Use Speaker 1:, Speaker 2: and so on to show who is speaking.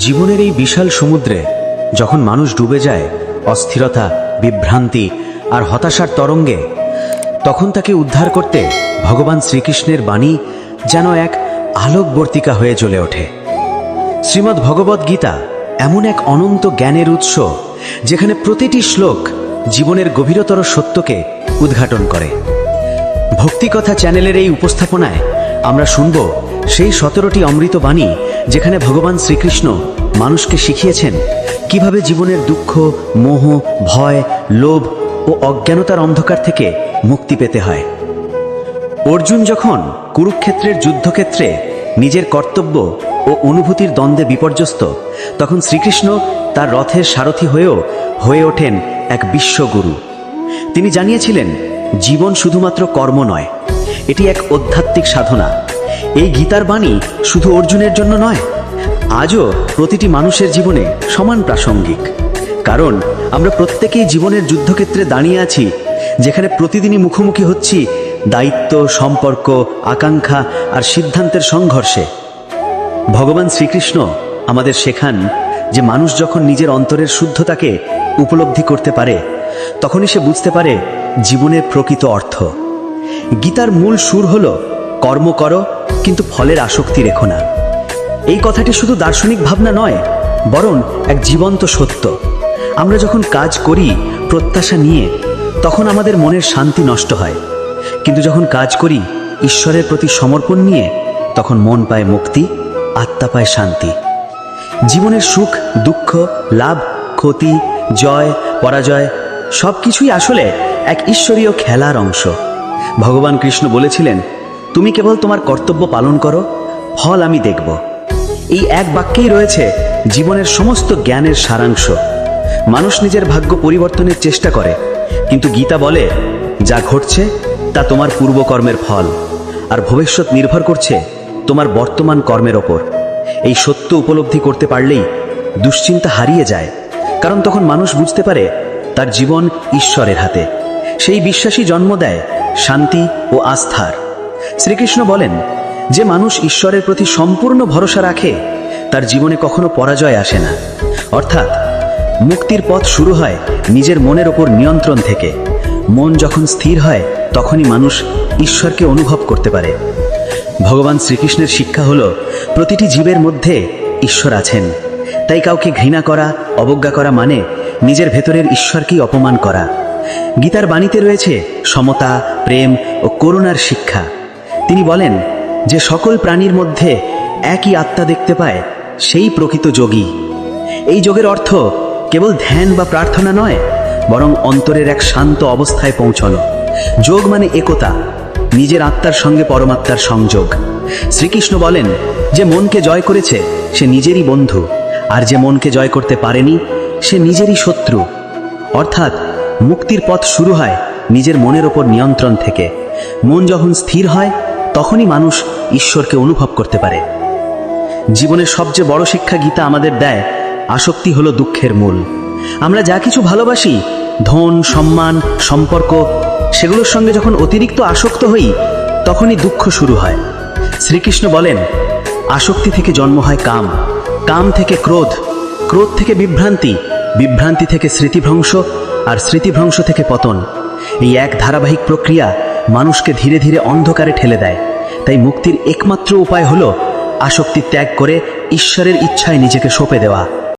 Speaker 1: জীবনের এই বিশাল সমুদ্রে যখন মানুষ ডুবে যায়, অস্থিরতা, বিভ্রান্তি আর হতাশার তরঙ্গে, তখন তাকে উদ্ধার করতে ভগবান শ্রীকৃষ্ণের বাণী যেন এক আলোকবর্তিকা হয়ে জ্বলে ওঠে। শ্রীমদ্ ভগবদ্ গীতা এমন এক অনন্ত জ্ঞানের উৎস যেখানে প্রতিটি শ্লোক জীবনের গভীরতর সত্যকে উদ্ঘাটন করে। ভক্তিকথা চ্যানেলের এই উপস্থাপনায় আমরা শুনব সেই সতেরোটি অমৃত বাণী যেখানে ভগবান শ্রীকৃষ্ণ মানুষকে শিখিয়েছেন কীভাবে জীবনের দুঃখ, মোহ, ভয়, লোভ ও অজ্ঞানতার অন্ধকার থেকে মুক্তি পেতে হয়। অর্জুন যখন কুরুক্ষেত্রের যুদ্ধক্ষেত্রে নিজের কর্তব্য ও অনুভূতির দ্বন্দ্বে বিপর্যস্ত, তখন শ্রীকৃষ্ণ তার রথের সারথি হয়েও হয়ে ওঠেন এক বিশ্বগুরু। তিনি জানিয়েছিলেন, জীবন শুধুমাত্র কর্ম নয়, এটি এক আধ্যাত্মিক সাধনা। এই গীতার বাণী শুধু অর্জুনের জন্য নয়, আজও প্রতিটি মানুষের জীবনে সমান প্রাসঙ্গিক। কারণ আমরা প্রত্যেকেই জীবনের যুদ্ধক্ষেত্রে দাঁড়িয়ে আছি, যেখানে প্রতিদিনই মুখোমুখি হচ্ছি দায়িত্ব, সম্পর্ক, আকাঙ্ক্ষা আর সিদ্ধান্তের সংঘর্ষে। ভগবান শ্রীকৃষ্ণ আমাদের শেখান যে মানুষ যখন নিজের অন্তরের শুদ্ধতাকে উপলব্ধি করতে পারে, তখনই সে বুঝতে পারে জীবনের প্রকৃত অর্থ। গীতার মূল সুর হল, কর্ম করো কিন্তু ফলের আসক্তি রেখো না। এই কথাটি শুধু দার্শনিক ভাবনা নয়, বরং এক জীবন্ত সত্য। আমরা যখন কাজ করি প্রত্যাশা নিয়ে, তখন আমাদের মনের শান্তি নষ্ট হয়। কিন্তু যখন কাজ করি ঈশ্বরের প্রতি সমর্পণ নিয়ে, তখন মন পায় মুক্তি, আত্মা পায় শান্তি। জীবনের সুখ, দুঃখ, লাভ, ক্ষতি, জয়, পরাজয় সব কিছুই আসলে এক ঈশ্বরীয় খেলার অংশ। ভগবান কৃষ্ণ বলেছিলেন তুমি কেবল তোমার কর্তব্য পালন করো, ফল আমি দেখব। এই এক বাক্যেই রয়েছে জীবনের সমস্ত জ্ঞানের সারাংশ। মানুষ নিজের ভাগ্য পরিবর্তনের চেষ্টা করে, কিন্তু গীতা বলে, যা ঘটছে, তা তোমার পূর্বকর্মের ফল, আর ভবিষ্যৎ নির্ভর করছে তোমার বর্তমান কর্মের ওপর। এই সত্য উপলব্ধি করতে পারলেই দুশ্চিন্তা হারিয়ে যায়, কারণ তখন মানুষ বুঝতে পারে তার জীবন ঈশ্বরের হাতে। সেই বিশ্বাসী জন্ম দেয় শান্তি ও আস্থার। শ্রীকৃষ্ণ বলেন, যে মানুষ ঈশ্বরের প্রতি সম্পূর্ণ ভরসা রাখে, তার জীবনে কখনো পরাজয় আসে না। অর্থাৎ, মুক্তির পথ শুরু হয় নিজের মনের ওপর নিয়ন্ত্রণ থেকে। মন যখন স্থির হয়, তখনই মানুষ ঈশ্বরকে অনুভব করতে পারে। ভগবান শ্রীকৃষ্ণের শিক্ষা হল, প্রতিটি জীবের মধ্যে ঈশ্বর আছেন। তাই কাউকে ঘৃণা করা, অবজ্ঞা করা মানে নিজের ভেতরের ঈশ্বরকেই অপমান করা। গীতার বাণীতে রয়েছে সমতা, প্রেম ও করুণার শিক্ষা। তিনি বলেন, যে সকল প্রাণীর মধ্যে একই আত্মা দেখতে পায়, সেই প্রকৃত যোগী। এই যোগের অর্থ কেবল ধ্যান বা প্রার্থনা নয়, বরং অন্তরের এক শান্ত অবস্থায় পৌঁছানো। যোগ মানে একতা, নিজের আত্মার সঙ্গে পরমাত্মার সংযোগ। শ্রীকৃষ্ণ বলেন, যে মনকে জয় করেছে, সে নিজেরই বন্ধু, আর যে মনকে জয় করতে পারেনি, সে নিজেরই শত্রু। অর্থাৎ মুক্তির পথ শুরু হয় নিজের মনের ওপর নিয়ন্ত্রণ থেকে। মন যখন স্থির হয় তখনই মানুষ ঈশ্বরকে অনুভব করতে পারে। জীবনের সবচেয়ে বড় শিক্ষা গীতা আমাদের দেয়, আসক্তি হলো দুঃখের মূল। আমরা যা কিছু ভালোবাসি, ধন, সম্মান, সম্পর্ক, সেগুলোর সঙ্গে যখন অতিরিক্ত আসক্ত হই, তখনই দুঃখ শুরু হয়। শ্রীকৃষ্ণ বলেন, আসক্তি থেকে জন্ম হয় কাম। কাম থেকে ক্রোধ ক্রোধ থেকে বিভ্রান্তি বিভ্রান্তি থেকে স্মৃতিভ্রংশ, আর স্মৃতিভ্রংশ থেকে পতন। এই এক ধারাবাহিক প্রক্রিয়া মানুষকে ধীরে ধীরে অন্ধকারে ঠেলে দেয়। তাই মুক্তির একমাত্র উপায় হলো আসক্তি ত্যাগ করে ঈশ্বরের ইচ্ছায় নিজেকে সঁপে দেওয়া।